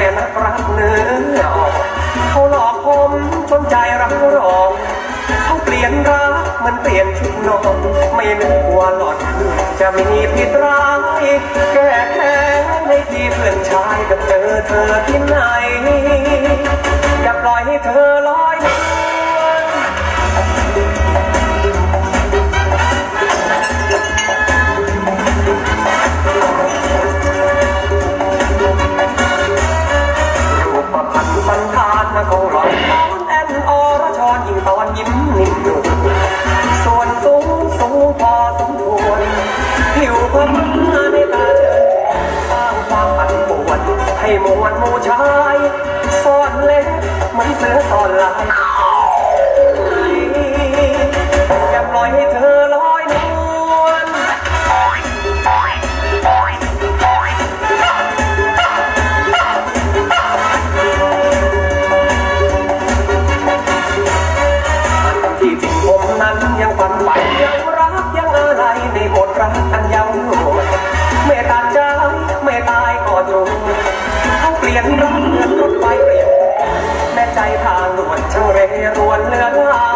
แต่นักรักเนื้ออเขาหลอกผมจนใจรักรองเขาเปลี่ยนรักมันเปลี่ยนชุดนอนไม่นึกว่าหลอดจะมีผิดร้ายแก้แค้น ผิวพรรณในตาเชิญสร้างความปั่นปวนให้มวลหมู่ชายซ่อนเล็บเหมือนเสือซ่อนลายอย่าปล่อยให้เธอลอยนวลที่จริงผมนั้นยังฝันใฝ่ รวนเลือด